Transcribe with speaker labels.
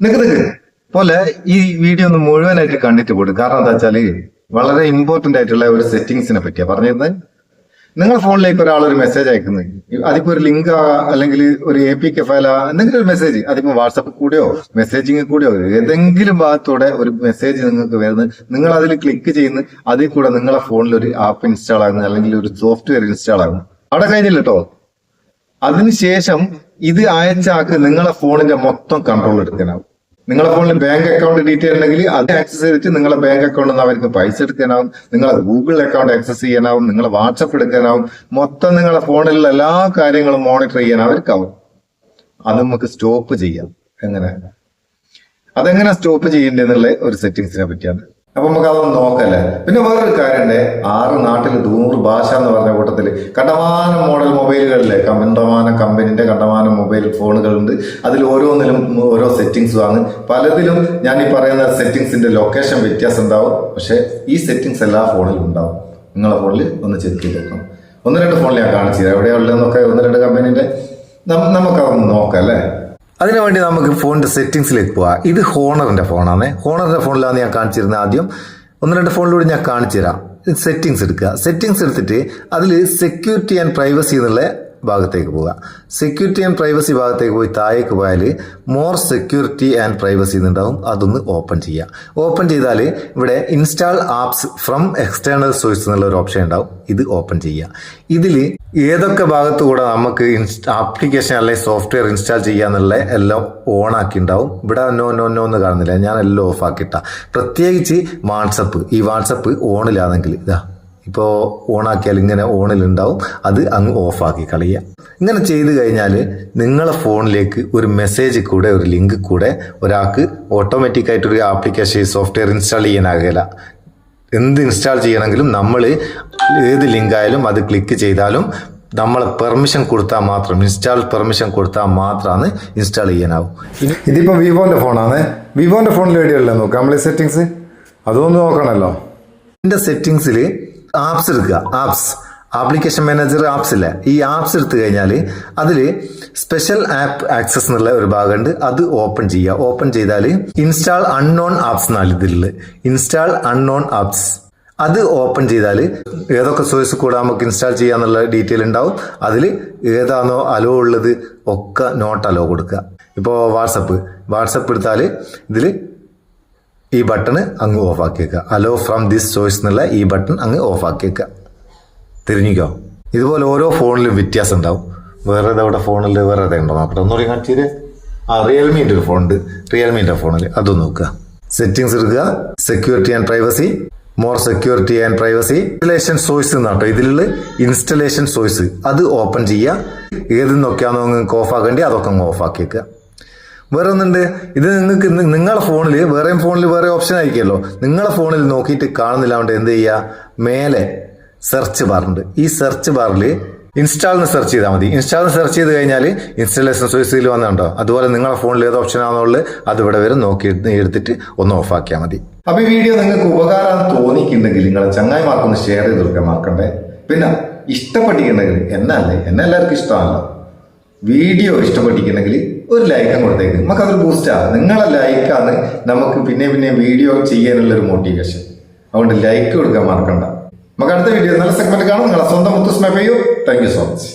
Speaker 1: നിക്ക് പോലെ ഈ വീഡിയോ ഒന്ന് മുഴുവനായിട്ട് കണ്ടിട്ട് പോടും. കാരണം എന്താ വെച്ചാൽ വളരെ ഇമ്പോർട്ടന്റ് ആയിട്ടുള്ള ഒരു സെറ്റിങ്സിനെ പറ്റിയാ പറഞ്ഞിരുന്നത് നിങ്ങൾ ഫോണിലേക്ക് ഒരാൾ ഒരു മെസ്സേജ് അയക്കുന്നത് അതിപ്പോ ഒരു ലിങ്ക് അല്ലെങ്കിൽ ഒരു എ പി കെ ഫയല എന്തെങ്കിലും ഒരു മെസ്സേജ് അതിപ്പോ വാട്സപ്പ് കൂടെയോ മെസ്സേജിങ് കൂടെയോ ഏതെങ്കിലും ഭാഗത്തൂടെ ഒരു മെസ്സേജ് നിങ്ങൾക്ക് വരുന്നത് നിങ്ങൾ അതിൽ ക്ലിക്ക് ചെയ്യുന്ന. അതിൽ കൂടെ നിങ്ങളെ ഫോണിൽ ഒരു ആപ്പ് ഇൻസ്റ്റാൾ ആകുന്നു അല്ലെങ്കിൽ ഒരു സോഫ്റ്റ്വെയർ ഇൻസ്റ്റാൾ ആകുന്നു. അവിടെ കഴിഞ്ഞില്ല കേട്ടോ അതിനുശേഷം ഇത് അയച്ച ആൾക്ക് നിങ്ങളെ ഫോണിന്റെ മൊത്തം കൺട്രോൾ എടുക്കാനാവും. നിങ്ങളെ ഫോണിൽ ബാങ്ക് അക്കൗണ്ട് ഡീറ്റെയിൽ ഉണ്ടെങ്കിൽ അത് ആക്സസ് ചെയ്തിട്ട് നിങ്ങളെ ബാങ്ക് അക്കൗണ്ടിൽ നിന്ന് അവർക്ക് പൈസ എടുക്കാനാവും. നിങ്ങളെ ഗൂഗിൾ അക്കൗണ്ട് ആക്സസ് ചെയ്യാനാവും. നിങ്ങളെ വാട്സപ്പ് എടുക്കാനാവും. മൊത്തം നിങ്ങളെ ഫോണിലുള്ള എല്ലാ കാര്യങ്ങളും മോണിറ്റർ ചെയ്യാൻ അവർക്കാവും. അത് നമുക്ക് സ്റ്റോപ്പ് ചെയ്യാം. എങ്ങനെ? അതെങ്ങനെ സ്റ്റോപ്പ് ചെയ്യേണ്ടതെന്നുള്ള ഒരു സെറ്റിങ്സിനെ പറ്റിയാണ് അപ്പൊ നമുക്ക് അതൊന്ന് നോക്കല്ലേ? പിന്നെ വേറൊരു കാര്യമുണ്ട്. ആറ് നാട്ടിൽ നൂറ് ഭാഷ എന്ന് പറഞ്ഞ കൂട്ടത്തിൽ കണ്ടമാനം മോഡൽ മൊബൈലുകളിലെ കണ്ടമാനം കമ്പനിന്റെ കണ്ടമാനം മൊബൈൽ ഫോണുകളുണ്ട് അതിൽ ഓരോന്നിലും ഓരോ സെറ്റിങ്സ് ആണ് പലതിലും ഞാൻ ഈ പറയുന്ന സെറ്റിങ്സിന്റെ ലൊക്കേഷൻ വ്യത്യാസം ഉണ്ടാവും. പക്ഷെ ഈ സെറ്റിങ്സ് എല്ലാ ഫോണിലും ഉണ്ടാവും. നിങ്ങളെ ഫോണിൽ ഒന്ന് ചെക്ക് ചെയ്ത് നോക്കാം ഒന്ന് രണ്ട് ഫോണിൽ ഞാൻ കാണിച്ചു തരാം. എവിടെയാ ഉള്ളതെന്നൊക്കെ ഒന്ന് രണ്ട് കമ്പനിന്റെ നമുക്കതൊന്ന് നോക്കാം അല്ലേ? അതിനു വേണ്ടി നമുക്ക് ഫോണിന്റെ സെറ്റിങ്സിലേക്ക് പോവാം. ഇത് ഹോണറിന്റെ ഫോണാണ്. ഹോണറിന്റെ ഫോണിലാണ് ഞാൻ കാണിച്ചിരുന്നത് ആദ്യം. ഒന്ന് രണ്ട് ഫോണിലൂടെ ഞാൻ കാണിച്ചു തരാം സെറ്റിങ്സ് എടുക്കുക. സെറ്റിങ്സ് എടുത്തിട്ട് അതിൽ സെക്യൂരിറ്റി ആൻഡ് പ്രൈവസി എന്നുള്ള ഭാഗത്തേക്ക് പോവുക. സെക്യൂരിറ്റി ആൻഡ് പ്രൈവസി ഭാഗത്തേക്ക് പോയി താഴേക്ക് പോയാൽ മോർ സെക്യൂരിറ്റി ആൻഡ് പ്രൈവസി എന്നുണ്ടാവും. അതൊന്ന് ഓപ്പൺ ചെയ്യുക. ഓപ്പൺ ചെയ്താൽ ഇവിടെ install apps from external source എന്നുള്ള ഒരു ഓപ്ഷൻ ഉണ്ടാവും. ഇത് ഓപ്പൺ ചെയ്യുക. ഇതിൽ ഏതൊക്കെ ഭാഗത്തുകൂടെ നമുക്ക് ആപ്ലിക്കേഷൻ അല്ലെങ്കിൽ സോഫ്റ്റ്വെയർ ഇൻസ്റ്റാൾ ചെയ്യാന്നുള്ള എല്ലാം ഓൺ ആക്കി ഉണ്ടാവും. ഇവിടെ നോ നോ നോ എന്ന് കാണുന്നില്ല. ഞാൻ എല്ലാം ഓഫ് ആക്കിയിട്ട. പ്രത്യേകിച്ച് വാട്സപ്പ് ഈ വാട്സപ്പ് ഓണിലാണെങ്കിൽ ഇതാ ഇപ്പോൾ ഓണാക്കിയാൽ ഇങ്ങനെ ഓണിലുണ്ടാവും. അത് അങ്ങ് ഓഫാക്കി കളയുക. ഇങ്ങനെ ചെയ്തു കഴിഞ്ഞാൽ നിങ്ങളെ ഫോണിലേക്ക് ഒരു മെസ്സേജ് കൂടെ ഒരു ലിങ്ക് കൂടെ ഒരാൾക്ക് ഓട്ടോമാറ്റിക്കായിട്ട് ഒരു ആപ്ലിക്കേഷൻ സോഫ്റ്റ്വെയർ ഇൻസ്റ്റാൾ ചെയ്യാനാകില്ല എന്ത് ഇൻസ്റ്റാൾ ചെയ്യണമെങ്കിലും നമ്മൾ ഏത് ലിങ്കായാലും അത് ക്ലിക്ക് ചെയ്താലും നമ്മൾ പെർമിഷൻ കൊടുത്താൽ മാത്രം ഇൻസ്റ്റാൾ പെർമിഷൻ കൊടുത്താൽ മാത്രമാണ് ഇൻസ്റ്റാൾ ചെയ്യാനാവും. ഇതിപ്പോൾ വിവോന്റെ ഫോണാണ്. വിവോന്റെ ഫോണിൽ എവിടെയല്ലേ നോക്കാം. നമ്മൾ സെറ്റിങ്സ് അതൊന്നും നോക്കണമല്ലോ എന്റെ സെറ്റിങ്സിൽ ആപ്സ് എടുക്കുക. ആപ്സ് ആപ്ലിക്കേഷൻ മാനേജർ ആപ്സ് ഇല്ല. ഈ ആപ്സ് എടുത്തു കഴിഞ്ഞാൽ അതിൽ സ്പെഷ്യൽ ആപ്പ് ആക്സസ് എന്നുള്ള ഒരു ഭാഗമുണ്ട്. അത് ഓപ്പൺ ചെയ്യുക. ഓപ്പൺ ചെയ്താൽ ഇൻസ്റ്റാൾ അൺനോൺ ആപ്സ് എന്നാണ് ഇതിലുള്ളത്. ഇൻസ്റ്റാൾ അൺനോൺ ആപ്സ് അത് ഓപ്പൺ ചെയ്താൽ ഏതൊക്കെ സോഴ്സ് കൂടെ നമുക്ക് ഇൻസ്റ്റാൾ ചെയ്യാന്നുള്ള ഡീറ്റെയിൽ ഉണ്ടാവും. അതിൽ ഏതാണോ അലോ ഉള്ളത് ഒക്കെ നോട്ട് അലോ കൊടുക്കുക. ഇപ്പോൾ വാട്സപ്പ്. വാട്സപ്പ് എടുത്താൽ ഇതിൽ ഈ ബട്ടൺ അങ്ങ് ഓഫ് ആക്കിയേക്കുക. അലോ ഫ്രം ദിസ് ചോയ്സ് എന്നുള്ള ഈ ബട്ടൺ അങ്ങ് ഓഫ് ആക്കിയേക്കുക. തിരിഞ്ഞിക്കോ. ഇതുപോലെ ഓരോ ഫോണിലും വ്യത്യാസം ഉണ്ടാവും. വേറെ ഇതവിടെ ഫോണിൽ വേറെ ഇതേ ഉണ്ടോ? നോക്കട്ടെ ഒന്നുകൂടി കാണിച്ചത് ആ റിയൽമീന്റെ ഒരു ഫോൺ ഉണ്ട്. റിയൽമിന്റെ ഫോണിൽ അതും നോക്കുക. സെറ്റിങ്സ് എടുക്കുക. Security and privacy more security and privacy installation source എന്നാട്ടോ ഇതിലുള്ള ഇൻസ്റ്റലേഷൻ സോഴ്സ് അത് ഓപ്പൺ ചെയ്യുക. ഏത് നിന്നൊക്കെയാണോ നിങ്ങൾക്ക് ഓഫ് ആക്കേണ്ടി അതൊക്കെ അങ്ങ് ഓഫ് ആക്കിയേക്കുക. വേറെ ഒന്നുണ്ട് ഇത് നിങ്ങൾക്ക് നിങ്ങളുടെ നിങ്ങളെ ഫോണിൽ വേറെ ഫോണിൽ വേറെ ഓപ്ഷൻ ആയിരിക്കുമല്ലോ. നിങ്ങളുടെ ഫോണിൽ നോക്കിയിട്ട് കാണുന്നില്ലാണ്ട് എന്ത് ചെയ്യുക മേലെ സെർച്ച് ബാറുണ്ട് ഈ സെർച്ച് ബാറിൽ ഇൻസ്റ്റാളിന് സെർച്ച് ചെയ്താൽ മതി. ഇൻസ്റ്റാളിന് സെർച്ച് ചെയ്ത് കഴിഞ്ഞാൽ ഇൻസ്റ്റലേഷൻ സോഴ്സിൽ വന്നുണ്ടോ അതുപോലെ നിങ്ങളുടെ ഫോണിൽ ഏത് ഓപ്ഷൻ ആണെന്നുള്ളത് അത് ഇവിടെ വരെ നോക്കി എടുത്ത് എടുത്തിട്ട് ഒന്ന് ഓഫ് ആക്കിയാൽ മതി. അപ്പൊ ഈ വീഡിയോ നിങ്ങൾക്ക് ഉപകാരം തോന്നിയിട്ടുണ്ടെങ്കിൽ നിങ്ങളെ ചങ്ങായിമാർക്കൊന്ന് ഷെയർ ചെയ്ത് കൊടുക്കാൻ മറക്കണ്ടേ? പിന്നെ ഇഷ്ടപ്പെട്ടിട്ടുണ്ടെങ്കിൽ എന്നല്ലേ? എന്നെ എല്ലാവർക്കും ഇഷ്ടമാണല്ലോ. വീഡിയോ ഇഷ്ടപ്പെട്ടിട്ടുണ്ടെങ്കിൽ ഒരു ലൈക്കും കൊടുത്തേക്ക്. നമുക്ക് അതൊരു ബൂസ്റ്റാണ് നിങ്ങളെ ലൈക്കാണ് നമുക്ക് പിന്നെ പിന്നെ വീഡിയോ ചെയ്യാനുള്ള ഒരു മോട്ടിവേഷൻ അതുകൊണ്ട് ലൈക്ക് കൊടുക്കാൻ മറക്കണ്ട. നമുക്ക് അടുത്ത വീഡിയോ നല്ല സെഗ്മെന്റ് കാണാം. നിങ്ങളെ സ്വന്തം മുത്തുസ്മ പെയ്യൂ. Thank you so much